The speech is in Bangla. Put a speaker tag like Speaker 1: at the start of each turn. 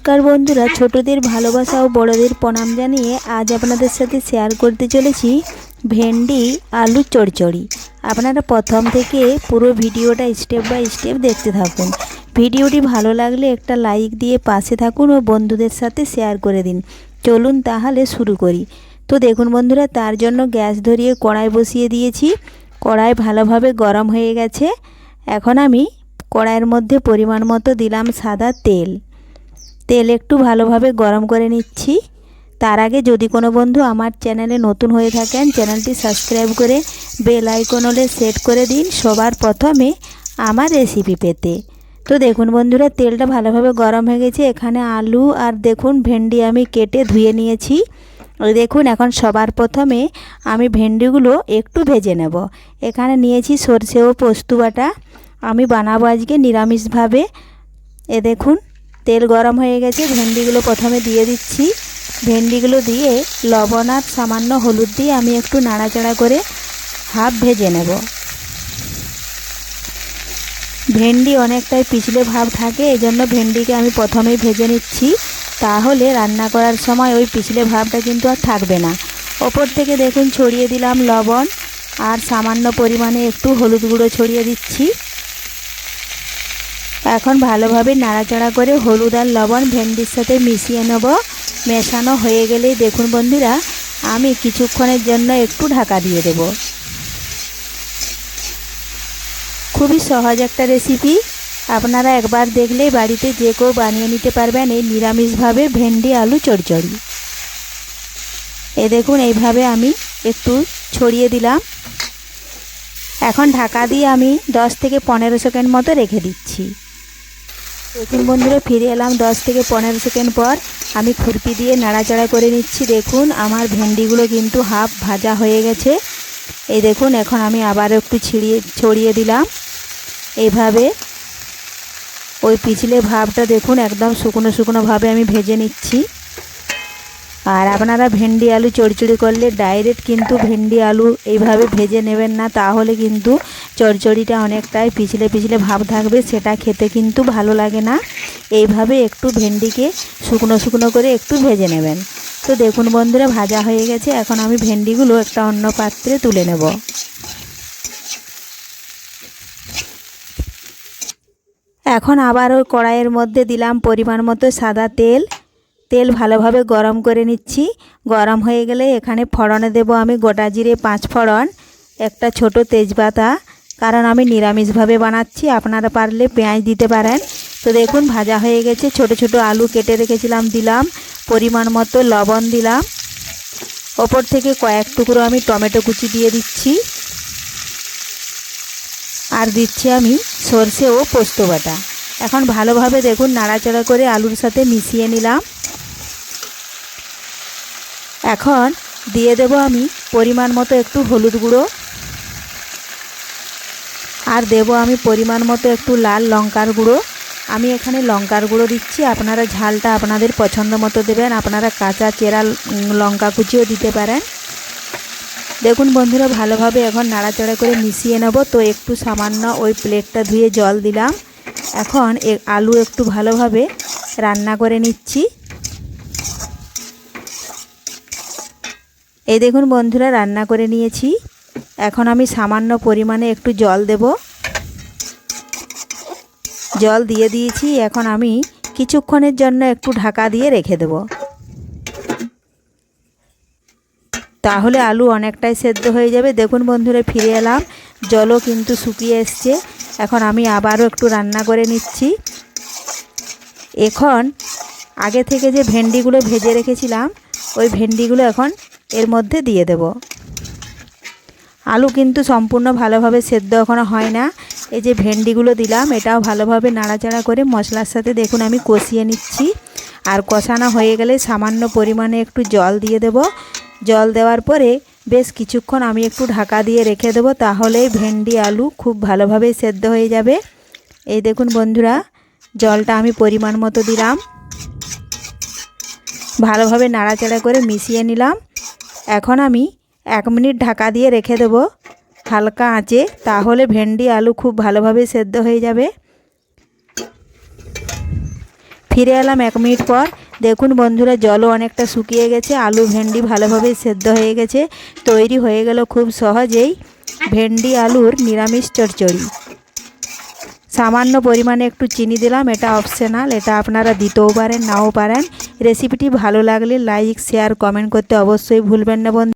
Speaker 1: নমস্কার বন্ধুরা, ছোটদের ভালোবাসা ও বড়দের প্রণাম জানিয়ে আজ আপনাদের সাথে শেয়ার করতে চলেছি ভেন্ডি আলু চড়চড়ি। আপনারা প্রথম থেকে পুরো ভিডিওটা স্টেপ বাই স্টেপ দেখতে থাকুন। ভিডিওটি ভালো লাগলে একটা লাইক দিয়ে পাশে থাকুন ও বন্ধুদের সাথে শেয়ার করে দিন। চলুন তাহলে শুরু করি। তো দেখুন বন্ধুরা, তার জন্য গ্যাস ধরিয়ে কড়াই বসিয়ে দিয়েছি। কড়াই ভালোভাবে গরম হয়ে গেছে। এখন আমি কড়াইয়ের মধ্যে পরিমাণ মতো দিলাম সাদা তেল। তেল একটু ভালোভাবে গরম করে নিচ্ছি। তার আগে যদি কোনো বন্ধু আমার চ্যানেলে নতুন হয়ে থাকেন, চ্যানেলটি সাবস্ক্রাইব করে বেল আইকন হলে সেট করে দিন সবার প্রথমে আমার রেসিপি পেতে। তো দেখুন বন্ধুরা, তেলটা ভালোভাবে গরম হয়ে গেছে। এখানে আলু আর দেখুন ভেন্ডি আমি কেটে ধুয়ে নিয়েছি। দেখুন, এখন সবার প্রথমে আমি ভেন্ডিগুলো একটু ভেজে নেব। এখানে নিয়েছি সর্ষে ও পোস্ত বাটা। আমি বানাবো আজকে নিরামিষভাবে। এ দেখুন তেল গরম হয়ে গেছে, ভেন্ডিগুলো প্রথমে দিয়ে দিচ্ছি। ভেন্ডিগুলো দিয়ে লবণ আর সামান্য হলুদ দিয়ে আমি একটু নাড়াচাড়া করে হাফ ভেজে নেব। ভেন্ডি অনেকটাই পিছলে ভাব থাকে এই জন্য ভেন্ডিকে আমি প্রথমেই ভেজে নিচ্ছি। তাহলে রান্না করার সময় ওই পিছলে ভাবটা কিন্তু আর থাকবে না। ওপর থেকে দেখুন ছড়িয়ে দিলাম লবণ আর সামান্য পরিমাণে একটু হলুদ গুঁড়ো ছড়িয়ে দিচ্ছি। এখন ভালোভাবে নাড়াচাড়া করে হলুদ আর লবণ ভেন্ডির সাথে মিশিয়ে নেব। মেশানো হয়ে গেলেই দেখুন বন্ধুরা, আমি কিছুক্ষণের জন্য একটু ঢাকা দিয়ে দেব। খুবই সহজ একটা রেসিপি। আপনারা একবার দেখলেই বাড়িতে যে কেউ বানিয়ে নিতে পারবেন এই নিরামিষভাবে ভেন্ডি, আলু, চড়চড়ি। এ দেখুন, এইভাবে আমি একটু ছড়িয়ে দিলাম। এখন ঢাকা দিয়ে আমি দশ থেকে পনেরো সেকেন্ড মতো রেখে দিচ্ছি। দেখুন বন্ধুরা, ফিরে এলাম দশ থেকে পনেরো সেকেন্ড পর। আমি খুরপি দিয়ে নাড়াচাড়া করে নিচ্ছি। দেখুন, আমার ভেন্ডিগুলো কিন্তু হাফ ভাজা হয়ে গেছে। এই দেখুন, এখন আমি আবার একটু ছিড়িয়ে, ছড়িয়ে দিলাম। এইভাবে ওই পিছলে ভাবটা দেখুন, একদম শুকনো শুকনোভাবে আমি ভেজে নিচ্ছি। আর আপনারা ভেন্ডি আলু চড়চড়ি করলে ডাইরেক্ট কিন্তু ভেন্ডি আলু এইভাবে ভেজে নেবেন না, তাহলে কিন্তু চড়চড়িটা অনেকটাই পিছলে পিছলে ভাব থাকবে, সেটা খেতে কিন্তু ভালো লাগে না। এইভাবে একটু ভেন্ডিকে শুকনো শুকনো করে একটু ভেজে নেবেন। তো দেখুন বন্ধুরা, ভাজা হয়ে গেছে, এখন আমি ভেন্ডিগুলো একটা অন্য পাত্রে তুলে নেব। এখন আবার ওই কড়াইয়ের মধ্যে দিলাম পরিমাণ মতো সাদা তেল। তেল ভালোভাবে গরম করে নিচ্ছি। গরম হয়ে গেলে এখানে ফড়নে দেব আমি গোটা জিরে পাঁচ ফড়ন, একটা ছোট তেজপাতা। কারণ আমি নিরামিষভাবে বানাচ্ছি, আপনারা পারলে পেঁয়াজ দিতে পারেন। তো দেখুন, ভাজা হয়ে গেছে, ছোট ছোট আলু কেটে রেখেছিলাম, দিলাম, পরিমাণ মতো লবণ দিলাম। ওপর থেকে কয়েক টুকরো আমি টমেটো কুচি দিয়ে দিচ্ছি। আর দিচ্ছি আমি সর্ষে ও পোস্ত বাটা। এখন ভালোভাবে দেখুন, নাড়াচাড়া করে আলুর সাথে মিশিয়ে নিলাম। এখন দিয়ে দেব আমি পরিমাণ মতো একটু হলুদ গুঁড়ো। আর দেব আমি পরিমাণ মতো একটু লাল লঙ্কার গুঁড়ো। আমি এখানে লঙ্কার গুঁড়ো দিচ্ছি। আপনারা ঝালটা আপনাদের পছন্দ মতো দেবেন। আপনারা কাঁচা, চেরা লঙ্কা কুচিও দিতে পারেন। দেখুন বন্ধুরা, ভালোভাবে এখন নাড়াচাড়া করে মিশিয়ে নেব। তো একটু সামান্য ওই প্লেটটা ধুয়ে জল দিলাম। এখন আলু একটু ভালোভাবে রান্না করে নিচ্ছি। এই দেখুন বন্ধুরা, রান্না করে নিয়েছি। এখন আমি সামান্য পরিমাণে একটু জল দেব। জল দিয়ে দিয়েছি, এখন আমি কিছুক্ষণের জন্য একটু ঢাকা দিয়ে রেখে দেব। তাহলে আলু অনেকটাই সেদ্ধ হয়ে যাবে। দেখুন বন্ধুরা, ফিরে এলাম। জলও কিন্তু শুকিয়ে এসছে। এখন আমি আবারও একটু রান্না করে নিচ্ছি। এখন আগে থেকে যে ভেন্ডিগুলো ভেজে রেখেছিলাম, ওই ভেন্ডিগুলো এখন এর মধ্যে দিয়ে দেব। আলু কিন্তু সম্পূর্ণ ভালোভাবে সেদ্ধ এখনও হয় না। এই যে ভেন্ডিগুলো দিলাম, এটাও ভালোভাবে নাড়াচাড়া করে মশলার সাথে দেখুন আমি কষিয়ে নিচ্ছি। আর কষানো হয়ে গেলে সামান্য পরিমাণে একটু জল দিয়ে দেব। জল দেওয়ার পরে বেশ কিছুক্ষণ আমি একটু ঢাকা দিয়ে রেখে দেবো, তাহলেই ভেন্ডি, আলু খুব ভালোভাবে সেদ্ধ হয়ে যাবে। এই দেখুন বন্ধুরা, জলটা আমি পরিমাণ মতো দিলাম। ভালোভাবে নাড়াচাড়া করে মিশিয়ে নিলাম। এখন আমি এক মিনিট ঢাকা দিয়ে রেখে দেব হালকা আঁচে, তাহলে ভেন্ডি আলু খুব ভালোভাবে সেদ্ধ হয়ে যাবে। ফিরে এলাম এক মিনিট পর। দেখুন বন্ধুরা, জলও অনেকটা শুকিয়ে গেছে, আলু, ভেন্ডি ভালোভাবে সেদ্ধ হয়ে গেছে, তৈরি হয়ে গেল খুব সহজেই। ভেন্ডি আলুর নিরামিষ চচ্চড়ি। সামান্য পরিমাণে একটু চিনি দিলাম, এটা অপশনাল এটা আপনারা দিতেও পারেন, নাও পারেন। রেসিপিটি ভালো লাগলে লাইক শেয়ার কমেন্ট করতে অবশ্যই ভুলবেন না বন্ধু।